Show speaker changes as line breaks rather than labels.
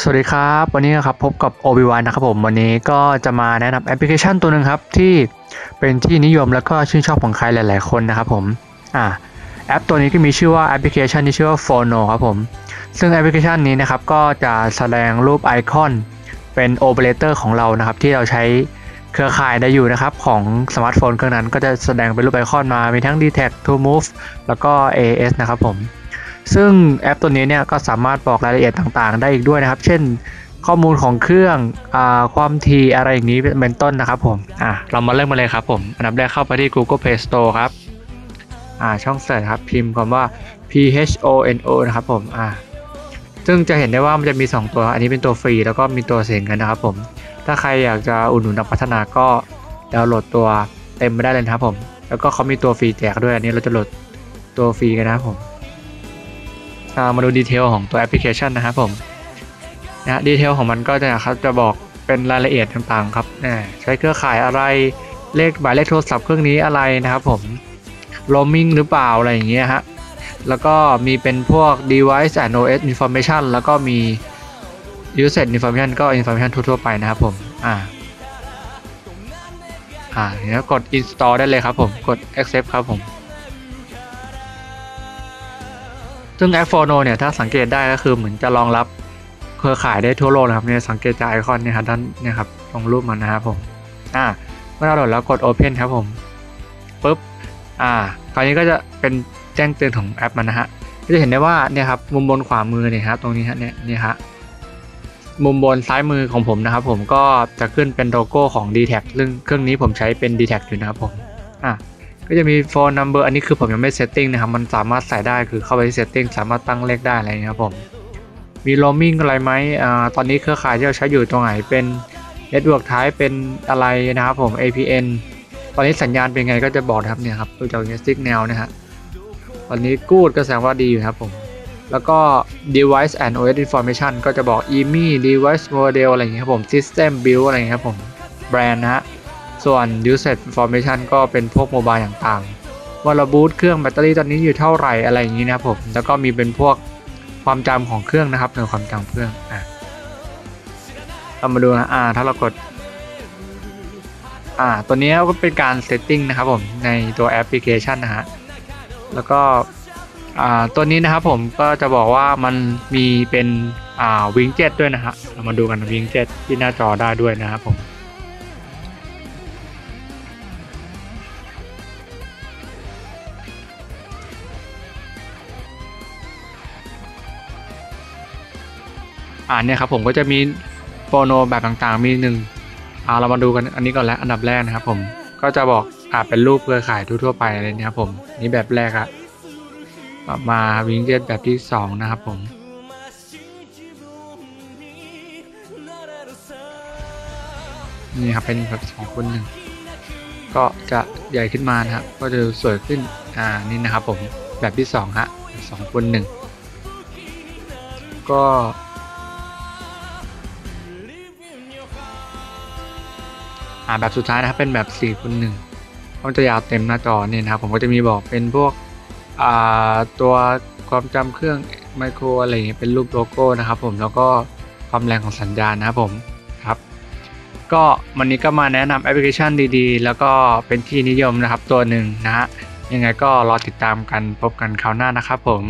สวัสดีครับ วันนี้นะครับพบกับ OB1 นะครับผม วันนี้ก็จะมาแนะนำแอปพลิเคชันตัวหนึ่งครับ ที่เป็นที่นิยมแล้วก็ชื่นชอบของใครหลาย ๆ คนนะครับผมอ่าแอปตัวนี้ก็มีชื่อว่าแอปพลิเคชันที่ชื่อว่า Phono ครับผม ซึ่งแอปพลิเคชันนี้นะครับก็จะแสดงรูปไอคอนเป็นโอเปอเรเตอร์ของเรานะครับ ที่เราใช้เครือข่ายได้อยู่นะครับ ของสมาร์ทโฟนเครื่องนั้นก็จะแสดงเป็นรูปไอคอนมา มีทั้ง d t a c To Move แล้วก็ AS นะครับผม ซึ่งแอปตัวนี้เนี่ยก็สามารถบอกรายละเอียดต่างๆ ได้อีกด้วยนะครับ เช่นข้อมูลของเครื่องอความถี่อะไรอย่างนี้เป็นต้นนะครับผมอะเรามาเริ่มมาเลยครับผม อันดับแรกเข้าไปที่ Google Play Store ครับอ่าช่องเสิร์ชครับ พิมพ์คำว่า P H O N O นะครับผมอ่าซึ่งจะเห็นได้ว่ามันจะมี 2 ตัว อันนี้เป็นตัวฟรี แล้วก็มีตัวเสียเงินนะครับผม ถ้าใครอยากจะอุดหนุนนักพัฒนาก็ดาวน์โหลดตัวเต็มไม่ได้เลยนะครับผม แล้วก็เขามีตัวฟรีแจกด้วย อันนี้เราจะโหลดตัวฟรีกันนะครับผม มาดูดีเทลของตัวแอปพลิเคชันนะครับผมนะดีเทลของมันก็จะครับจะบอกเป็นรายละเอียดต่างๆครับใช้เครือข่ายอะไรเลขหมายเลขโทรศัพท์เครื่องนี้อะไรนะครับผม roaming หรือเปล่าอะไรอย่างเงี้ยฮะแล้วก็มีเป็นพวก device and OS information แล้วก็มี usage information ก็ information ทั่วๆไปนะครับผมอ่าอ่าแล้วกด install ได้เลยครับผมกด accept ครับผม ซึ่งแอปโฟโนเนี่ยถ้าสังเกตได้ก็คือเหมือนจะรองรับเครือข่ายได้ทั่วโลกนะครับเนี่ยสังเกตจากไอคอนเนี่ยครับด้านเนี่ยครับตรงรูปมันนะครับผมอ่าเมื่อเราโหลดแล้วกด Open ครับผมปุ๊บอ่าคราวนี้ก็จะเป็นแจ้งเตือนของแอปมันนะฮะก็จะเห็นได้ว่าเนี่ยครับมุมบนขวามือเนี่ยครับตรงนี้ฮะเนี่ยนี่ฮะมุมบนซ้ายมือของผมนะครับ ผมก็จะขึ้นเป็นโลโก้ของ d t แทซึ่งเครื่องนี้ผมใช้เป็น d t แทอยู่นะครับผมอ่า ก็จะมีโฟนนัมเบอร์อันนี้คือผมยังไม่เซตติ้งนะครับ มันสามารถใส่ได้คือเข้าไปที่เซตติ้งสามารถตั้งเลขได้อะไรอย่างนี้ครับผม มีโรมมิ่งอะไรไหมอ่าตอนนี้เครือข่ายที่เราใช้อยู่ตรงไหนเป็นเน็ตเวิร์กท้ายเป็นอะไรนะครับผม APN ตอนนี้สัญญาณเป็นไงก็จะบอกนะครับเนี่ยครับดูจากเนี้ซิกแนวนะฮะตอนนี้กูดก็แสดงว่าดีอยู่ครับผม แล้วก็ device and OS information ก็จะบอก EMI device model อะไรอย่างเงี้ยครับผม system build อะไรอย่างเงี้ยครับผมแบรนด์นะฮะ ส่วน usage information ก็เป็นพวกโมบายต่างๆ ว่าเราบูตเครื่องแบตเตอรี่ตอนนี้อยู่เท่าไหร่อะไรอย่างนี้นะครับผม แล้วก็มีเป็นพวกความจำของเครื่องนะครับหน่วยความจำเครื่องอะเรามาดูนะอ่าถ้าเรากดอ่าตัวนี้ก็เป็นการเซตติ้งนะครับผมในตัวแอปพลิเคชันนะฮะแล้วก็อ่าตัวนี้นะครับผมก็จะบอกว่ามันมีเป็นอ่าวิงเจ็ตด้วยนะฮะเรามาดูกันวิงเจ็ตที่หน้าจอได้ด้วยนะครับผม อ่าเนี่ยครับผมก็จะมีโฟโนแบบต่างๆ มีหนึ่งอ่าเรามาดูกันอันนี้ก่อนแล้วอันดับแรกนะครับผมก็จะบอกอ่าเป็นรูปเครือข่ายทั่วๆไปอะไรเนี้ยครับผมนี่แบบแรกอะมาวิงเจ็ตแบบที่สองนะครับผมนี่ครับเป็นแบบสองคนหนึ่งก็จะใหญ่ขึ้นมานะครับ ก็จะสวยขึ้นอ่านี่นะครับผมแบบที่สองฮะสองคนหนึ่งก็ อ่าแบบสุดท้ายนะครับเป็นแบบ4คูณ1มันจะยาวเต็มหน้าจอเนี่ยนะครับผมก็จะมีบอกเป็นพวกอ่าตัวความจำเครื่องไมโครอะไรอย่างเงี้ยเป็นรูปโลโก้นะครับผมแล้วก็ความแรงของสัญญาณนะครับผมครับก็วันนี้ก็มาแนะนำแอปพลิเคชันดีๆ แล้วก็เป็นที่นิยมนะครับตัวหนึ่งนะฮะยังไงก็รอติดตามกันพบกันคราวหน้านะครับผม